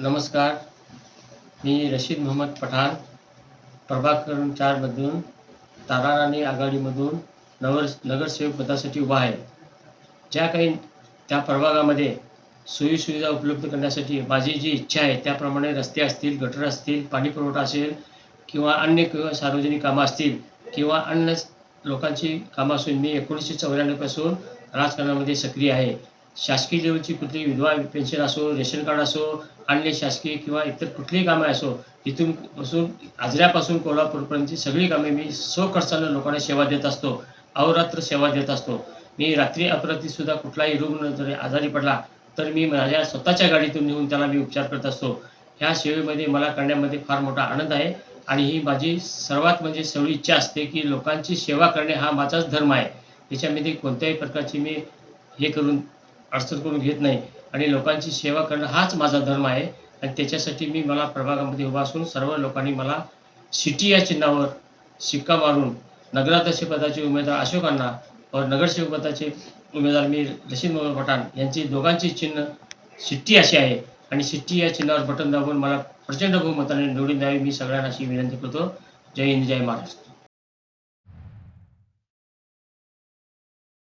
नमस्कार. मी रशीद मोहम्मद पठाण प्रभाग क्रमांक चारमधून ताराराणी आघाडीमधून नगर नगरसेवक पदासाठी उभा आहे. ज्या काही त्या प्रभागामध्ये सोयीसुविधा उपलब्ध करण्यासाठी माझी जी इच्छा आहे त्याप्रमाणे रस्ते असतील गटर असतील पाणीपुरवठा असेल किंवा अन्य किंवा सार्वजनिक कामं असतील किंवा अन्य लोकांची कामं असून मी एकोणीसशे चौऱ्याण्णवपासून राजकारणामध्ये सक्रिय आहे. शासकीय लेवलची कुठली विधवा पेन्शन असो रेशन कार्ड असो अन्य शासकीय किंवा इतर कुठलीही कामे असो इथून पासून आजऱ्यापासून कोल्हापूरपर्यंतची सगळी कामे मी स्वखर्चानं लोकांना सेवा देत असतो. अहोरात्र सेवा देत असतो. मी रात्री अपरात्री सुद्धा कुठलाही रुग्ण जरी आजारी पडला तर मी माझ्या स्वतःच्या गाडीतून नेऊन त्याला मी उपचार करत असतो. ह्या सेवेमध्ये मला करण्यामध्ये फार मोठा आनंद आहे आणि ही माझी सर्वात म्हणजे सगळी इच्छा असते की लोकांची सेवा करणे हा माझाच धर्म आहे. त्याच्यामध्ये कोणत्याही प्रकारची मी हे करून अडचण करून घेत नाही. आणि लोकांची सेवा करणं हाच माझा धर्म आहे. आणि त्याच्यासाठी मी मला प्रभागामध्ये उभा असून सर्व लोकांनी मला सिटी या चिन्हावर शिक्का मारून नगराध्यक्ष पदाचे उमेदवार अशोकांना व नगरसेवक पदाचे उमेदवार मी रशीद मोहम्मद पठाण यांची दोघांची चिन्ह सिट्टी अशी आहे. आणि सिट्टी या चिन्हावर बटन दाबून मला प्रचंड बहुमताने निवडून द्यावी मी सगळ्यांना अशी विनंती करतो. जय हिंद जय महाराष्ट्र.